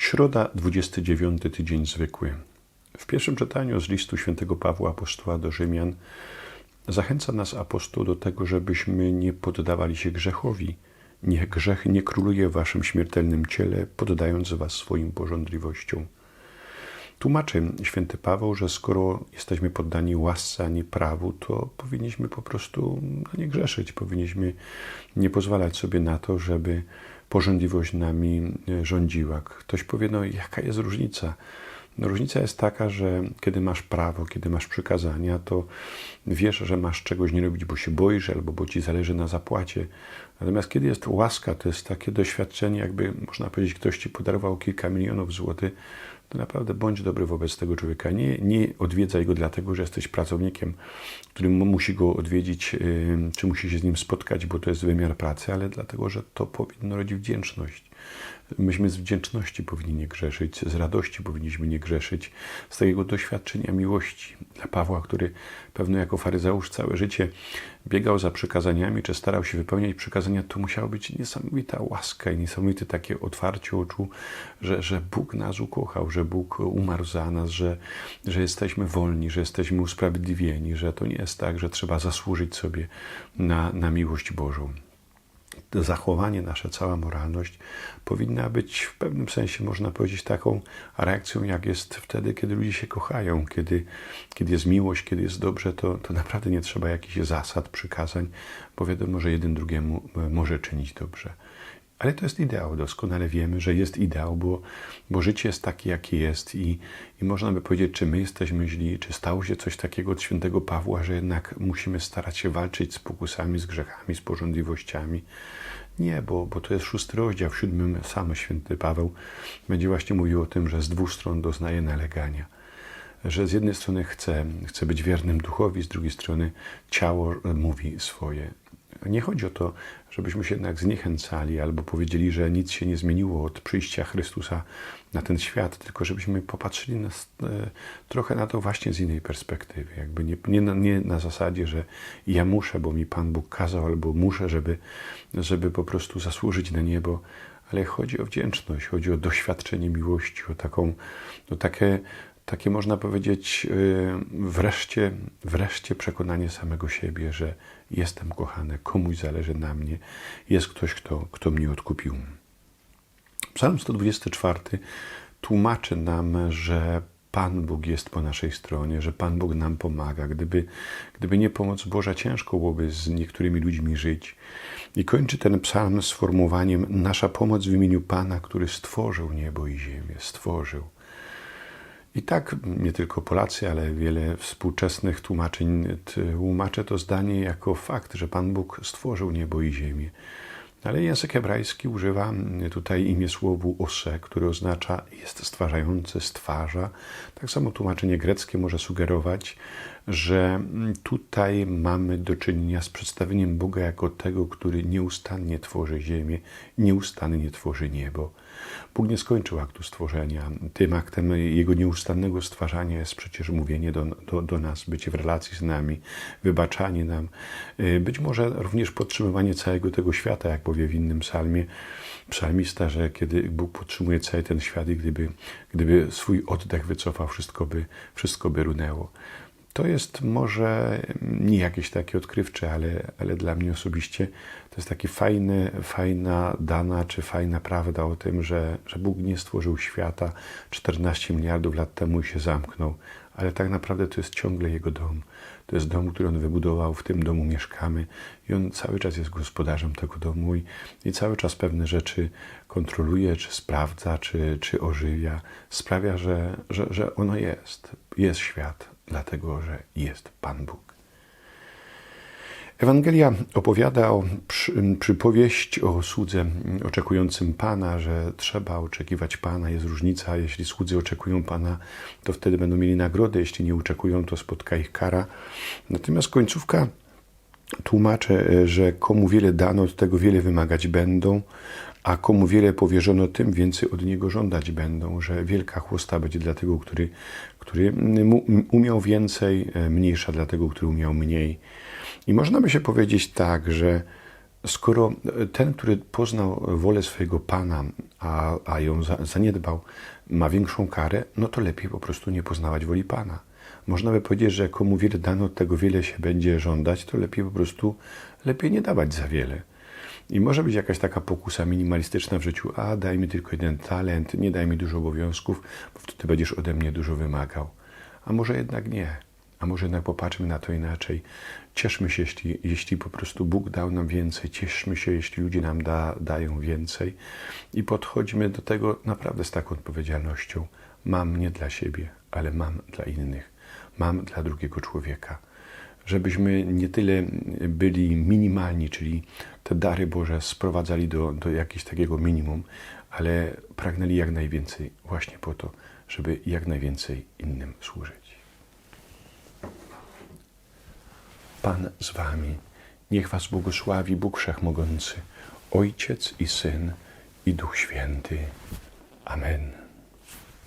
Środa, 29 tydzień zwykły. W pierwszym czytaniu z listu świętego Pawła apostoła do Rzymian zachęca nas apostoł do tego, żebyśmy nie poddawali się grzechowi. Niech grzech nie króluje w waszym śmiertelnym ciele, poddając was swoim porządliwościom. Tłumaczy święty Paweł, że skoro jesteśmy poddani łasce, a nie prawu, to powinniśmy po prostu no, nie grzeszyć. Powinniśmy nie pozwalać sobie na to, żeby porządliwość nami e, rządziła. Ktoś powie, no jaka jest różnica? No, różnica jest taka, że kiedy masz prawo, kiedy masz przykazania, to wiesz, że masz czegoś nie robić, bo się boisz albo bo ci zależy na zapłacie. Natomiast kiedy jest łaska, to jest takie doświadczenie, jakby można powiedzieć, ktoś ci podarował kilka milionów złotych, to naprawdę bądź dobry wobec tego człowieka. Nie, nie odwiedzaj go dlatego, że jesteś pracownikiem, który musi go odwiedzić, czy musi się z nim spotkać, bo to jest wymiar pracy, ale dlatego, że to powinno rodzić wdzięczność. Myśmy z wdzięczności powinni nie grzeszyć, z radości powinniśmy nie grzeszyć, z takiego doświadczenia miłości. Pawła, który pewno jako faryzeusz całe życie biegał za przykazaniami, czy starał się wypełniać przykazania, to musiała być niesamowita łaska i niesamowite takie otwarcie oczu, że, że Bóg nas ukochał, że Bóg umarł za nas, że, że jesteśmy wolni, że jesteśmy usprawiedliwieni, że to nie jest tak, że trzeba zasłużyć sobie na, na miłość Bożą zachowanie, nasza cała moralność powinna być w pewnym sensie, można powiedzieć, taką reakcją, jak jest wtedy, kiedy ludzie się kochają, kiedy, kiedy jest miłość, kiedy jest dobrze, to, to naprawdę nie trzeba jakichś zasad, przykazań, bo wiadomo, że jeden drugiemu e, może czynić dobrze. Ale to jest ideał, doskonale wiemy, że jest ideał, bo, bo życie jest takie, jakie jest i, i można by powiedzieć, czy my jesteśmy źli, czy stało się coś takiego od świętego Pawła, że jednak musimy starać się walczyć z pokusami, z grzechami, z porządliwościami. Nie, bo, bo to jest szósty rozdział, w siódmym sam święty Paweł będzie właśnie mówił o tym, że z dwóch stron doznaje nalegania. Że z jednej strony chce, chce być wiernym duchowi, z drugiej strony ciało mówi swoje. Nie chodzi o to, żebyśmy się jednak zniechęcali albo powiedzieli, że nic się nie zmieniło od przyjścia Chrystusa na ten świat, tylko żebyśmy popatrzyli na, e, trochę na to właśnie z innej perspektywy. Jakby nie, nie, na, nie na zasadzie, że ja muszę, bo mi Pan Bóg kazał, albo muszę, żeby, żeby po prostu zasłużyć na niebo, ale chodzi o wdzięczność, chodzi o doświadczenie miłości, o taką, o takie takie można powiedzieć y, wreszcie, wreszcie przekonanie samego siebie, że jestem kochany, komuś zależy na mnie, jest ktoś, kto, kto mnie odkupił. Psalm 124 tłumaczy nam, że Pan Bóg jest po naszej stronie, że Pan Bóg nam pomaga. Gdyby, gdyby nie pomoc Boża, ciężko byłoby z niektórymi ludźmi żyć. I kończy ten psalm sformułowaniem: Nasza pomoc w imieniu Pana, który stworzył niebo i ziemię, stworzył. I tak nie tylko Polacy, ale wiele współczesnych tłumaczeń tłumaczy to zdanie jako fakt, że Pan Bóg stworzył niebo i ziemię. Ale język hebrajski używa tutaj imię słowu ose, które oznacza jest stwarzający, stwarza. Tak samo tłumaczenie greckie może sugerować, że tutaj mamy do czynienia z przedstawieniem Boga jako tego, który nieustannie tworzy ziemię, nieustannie tworzy niebo. Bóg nie skończył aktu stworzenia. Tym aktem Jego nieustannego stwarzania jest przecież mówienie do, do, do nas, bycie w relacji z nami, wybaczanie nam, y, być może również podtrzymywanie całego tego świata, jak powie w innym psalmie psalmista, że kiedy Bóg podtrzymuje cały ten świat i gdyby, gdyby swój oddech wycofał, wszystko by, wszystko by runęło. To jest może nie jakieś takie odkrywcze, ale, ale dla mnie osobiście to jest taki fajny, fajna dana, czy fajna prawda o tym, że, że Bóg nie stworzył świata 14 miliardów lat temu i się zamknął, ale tak naprawdę to jest ciągle Jego dom. To jest dom, który On wybudował, w tym domu mieszkamy i On cały czas jest gospodarzem tego domu i, i cały czas pewne rzeczy kontroluje, czy sprawdza, czy, czy ożywia. Sprawia, że, że, że ono jest. Jest świat dlatego że jest Pan Bóg. Ewangelia opowiada o przy, przypowieść o słudze oczekującym Pana, że trzeba oczekiwać Pana. Jest różnica, jeśli słudzy oczekują Pana, to wtedy będą mieli nagrodę, jeśli nie oczekują, to spotka ich kara. Natomiast końcówka tłumaczę, że komu wiele dano, od tego wiele wymagać będą, a komu wiele powierzono, tym więcej od niego żądać będą, że wielka chłosta będzie dla tego, który, który umiał więcej, e, mniejsza dla tego, który umiał mniej. I można by się powiedzieć tak, że Skoro ten, który poznał wolę swojego Pana, a, a ją za- zaniedbał, ma większą karę, no to lepiej po prostu nie poznawać woli Pana. Można by powiedzieć, że komu wiele dano, tego wiele się będzie żądać, to lepiej po prostu lepiej nie dawać za wiele. I może być jakaś taka pokusa minimalistyczna w życiu, a daj mi tylko jeden talent, nie daj mi dużo obowiązków, bo wtedy będziesz ode mnie dużo wymagał. A może jednak nie. A może jednak popatrzmy na to inaczej. Cieszmy się, jeśli, jeśli po prostu Bóg dał nam więcej. Cieszmy się, jeśli ludzie nam da, dają więcej. I podchodźmy do tego naprawdę z taką odpowiedzialnością. Mam nie dla siebie, ale mam dla innych. Mam dla drugiego człowieka. Żebyśmy nie tyle byli minimalni, czyli te dary Boże sprowadzali do, do jakiegoś takiego minimum, ale pragnęli jak najwięcej właśnie po to, żeby jak najwięcej innym służyć. Pan z wami. Niech was błogosławi Bóg Wszechmogący, Ojciec i Syn i Duch Święty. Amen.